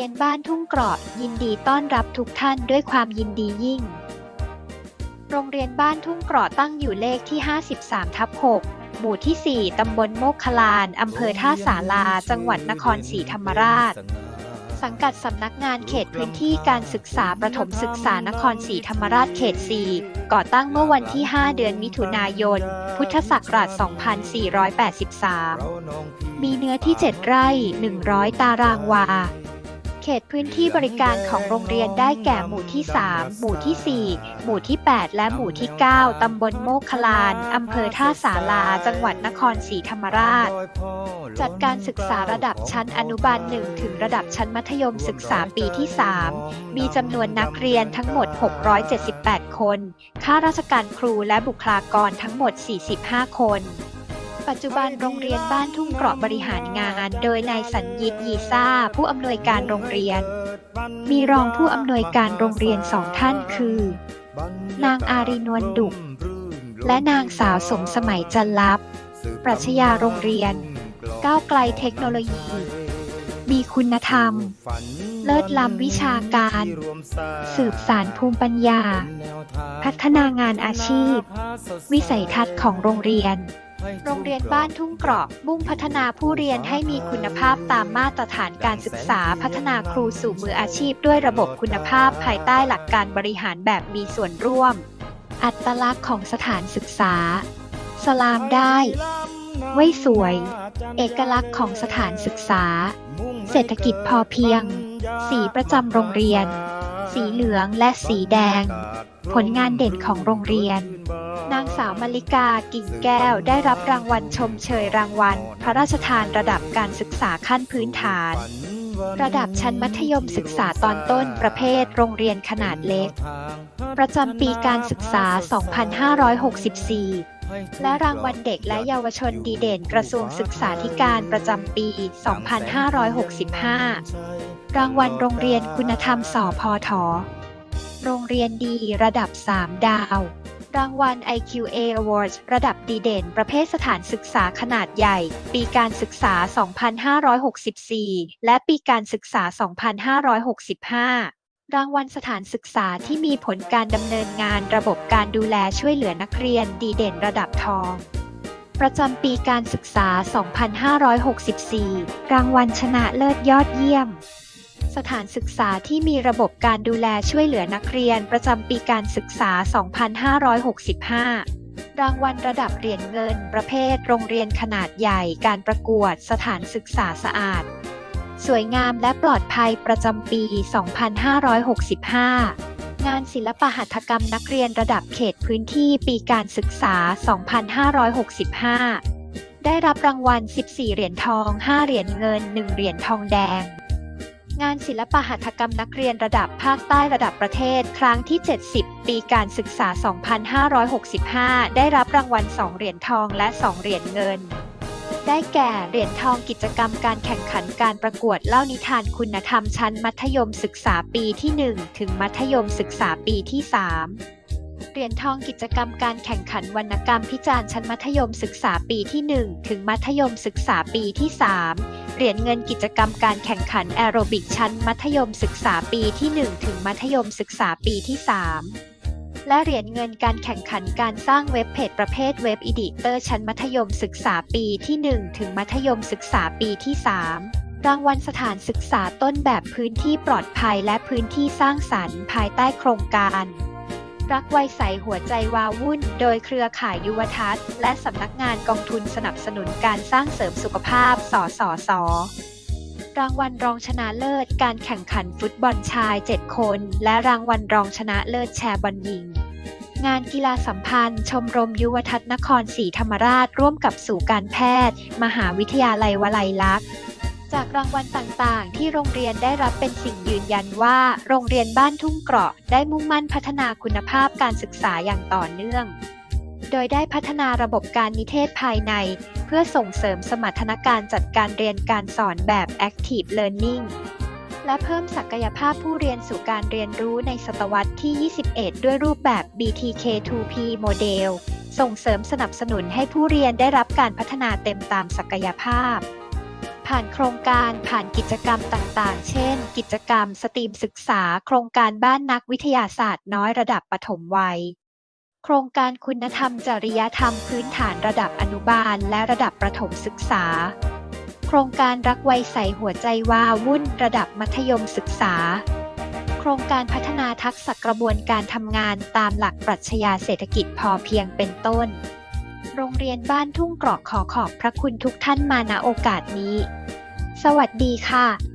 ียนบ้านทุ่งเกราะยินดีต้อนรับทุกท่านด้วยความยินดียิ่ง โรงเรียนบ้านทุ่งเกราะตั้งอยู่เลขที่ 53 ทับ 6 หมู่ที่ 4 ตำบลโมกขลาน อำเภอท่าสาราจังหวัดนครศรีธรรมราช สังกัดสำนักงานเขตพื้นที่การศึกษาประถมศึกษานครศรีธรรมราชเขต 4 ก่อตั้งเมื่อวันที่ 5 เดือนมิถุนายน พุทธศักราช 2483 มีเนื้อที่ 7 ไร่ 100 ตารางวา เขตพื้นที่บริการของโรงเรียนได้แก่หมู่ที่ 3 หมู่ที่ 4 หมู่ที่ 8 และหมู่ที่ 9 ตำบลโมกขลาน อำเภอท่าสาราจังหวัดนครศรีธรรมราช จัดการศึกษาระดับชั้นอนุบาล 1 ถึงระดับชั้นมัธยมศึกษาปีที่ 3 มีจำนวนนักเรียนทั้งหมด 678 คน ข้าราชการครูและบุคลากรทั้งหมด 45 คน ปัจจุบันโรงเรียนบ้านทุ่งเกราะบริหารงาน โดยนายสัญญิตยีซ่า ผู้อำนวยการโรงเรียน มีรองผู้อำนวยการโรงเรียนสองท่านคือ นางอารีนวลดุกและนางสาวสมสมัยจันลับ ปรัชญาโรงเรียน ก้าวไกลเทคโนโลยี มีคุณธรรม เลิศล้ำวิชาการ สืบสารภูมิปัญญา พัฒนางานอาชีพ วิสัยทัศน์ของโรงเรียน โรงเรียนบ้านทุ่งเกราะมุ่งพัฒนาผู้เรียนให้มีคุณภาพตามมาตรฐานการศึกษา พัฒนาครูสู่มืออาชีพด้วยระบบคุณภาพภายใต้หลักการบริหารแบบมีส่วนร่วม อัตลักษณ์ของสถานศึกษา สลามได้ ไว้สวย เอกลักษณ์ของสถานศึกษา เศรษฐกิจพอเพียง สีประจำโรงเรียน สีเหลืองและสีแดง ผลงานเด่นของโรงเรียน นางสาวมาริกากิ่งแก้วได้รับรางวัลชมเชยรางวัล พระราชทานระดับการศึกษาขั้นพื้นฐาน ระดับชั้นมัธยมศึกษาตอนต้นประเภทโรงเรียนขนาดเล็ก ประจำปีการศึกษา 2564และรางวัลเด็กและเยาวชนดีเด่นกระทรวงศึกษาธิการประจำปี 2565 รางวัลโรงเรียนคุณธรรมสอพอทอ โรงเรียนดีระดับ 3 ดาว รางวัล IQA Awards ระดับดีเด่น ประเภทสถานศึกษาขนาดใหญ่ ปีการศึกษา 2564 และปีการศึกษา 2565รางวัลสถานศึกษาที่มีผลการดำเนินงานระบบการดูแลช่วยเหลือนักเรียนดีเด่นระดับทอง ประจำปีการศึกษา 2564 รางวัลชนะเลิศยอดเยี่ยม สถานศึกษาที่มีระบบการดูแลช่วยเหลือนักเรียนประจำปีการศึกษา 2565 รางวัลระดับเหรียญเงิน ประเภท โรงเรียนขนาดใหญ่การประกวดสถานศึกษาสะอาด สวยงามและปลอดภัยประจำปี 2565งานศิลปหัตถกรรมนักเรียนระดับเขตพื้นที่ปีการศึกษา 2565 ได้รับรางวัล 14 เหรียญทอง 5 เหรียญเงิน 1 เหรียญทองแดง งานศิลปหัตถกรรมนักเรียนระดับภาคใต้ระดับประเทศ ครั้งที่ 70 ปีการศึกษา 2565 ได้รับรางวัล 2 เหรียญทองและ 2 เหรียญเงิน ได้แก่เหรียญทองกิจกรรมการแข่งขันการประกวดเล่านิทานคุณธรรมชั้นมัธยมศึกษาปีที่ 1 ถึงมัธยมศึกษาปีที่ 3เหรียญทองกิจกรรมการแข่งขันวรรณกรรมพิจารณ์ชั้นมัธยมศึกษาปีที่ 1 ถึงมัธยมศึกษาปีที่ 3 เหรียญเงินกิจกรรมการแข่งขันแอโรบิกชั้น มัธยมศึกษาปีที่ 1 ถึงมัธยมศึกษาปีที่ 3 และเหรียญเงินการแข่งขันการสร้างเว็บเพจประเภทเว็บอีดิเตอร์ชั้นมัธยมศึกษาปีที่ 1 ถึงมัธยมศึกษาปีที่ 3รางวัลสถานศึกษาต้นแบบพื้นที่ปลอดภัยและพื้นที่สร้างสรรค์ภายใต้โครงการ รักไวยใสหัวใจวาวุ่น โดยเครือข่ายยุวทัศน์ และสำนักงานกองทุนสนับสนุนการสร้างเสริมสุขภาพ สสส รางวัลรองชนะเลิศ การแข่งขันฟุตบอลชาย 7 คน และรางวัลรองชนะเลิศแชร์บอลหญิง งานกีฬาสัมพันธ์ ชมรมยุวทัศน์นครศรีธรรมราชร่วมกับสู่การแพทย์ มหาวิทยาลัยวลัยลักษณ์ จากรางวัลต่างๆ ที่โรงเรียนได้รับเป็นสิ่งยืนยันว่า โรงเรียนบ้านทุ่งเกราะได้มุ่งมั่นพัฒนาคุณภาพการศึกษาอย่างต่อเนื่อง โดยได้พัฒนาระบบการนิเทศภายใน เพื่อส่งเสริมสมรรถนะการจัดการเรียนการสอนแบบ Active Learning และเพิ่มศักยภาพผู้เรียนสู่การเรียนรู้ในศตวรรษที่ 21 ด้วยรูปแบบ BTK2P โมเดล ส่งเสริมสนับสนุนให้ผู้เรียนได้รับการพัฒนาเต็มตามศักยภาพพ ผ่านโครงการผ่านกิจกรรมต่างๆ เช่น กิจกรรมสตรีมศึกษา โครงการบ้านนักวิทยาศาสตร์น้อยระดับปฐมวัย โครงการคุณธรรมจริยธรรมพื้นฐานระดับอนุบาลและระดับประถมศึกษา โครงการรักไวใสหัวใจว่าวุ่นระดับมัธยมศึกษา โครงการพัฒนาทักษะกระบวนการทำงานตามหลักปรัชญาเศรษฐกิจพอเพียงเป็นต้น โรงเรียนบ้านทุ่งกรอกขอขอบพระคุณทุกท่านมาณโอกาสนี้ สวัสดีค่ะ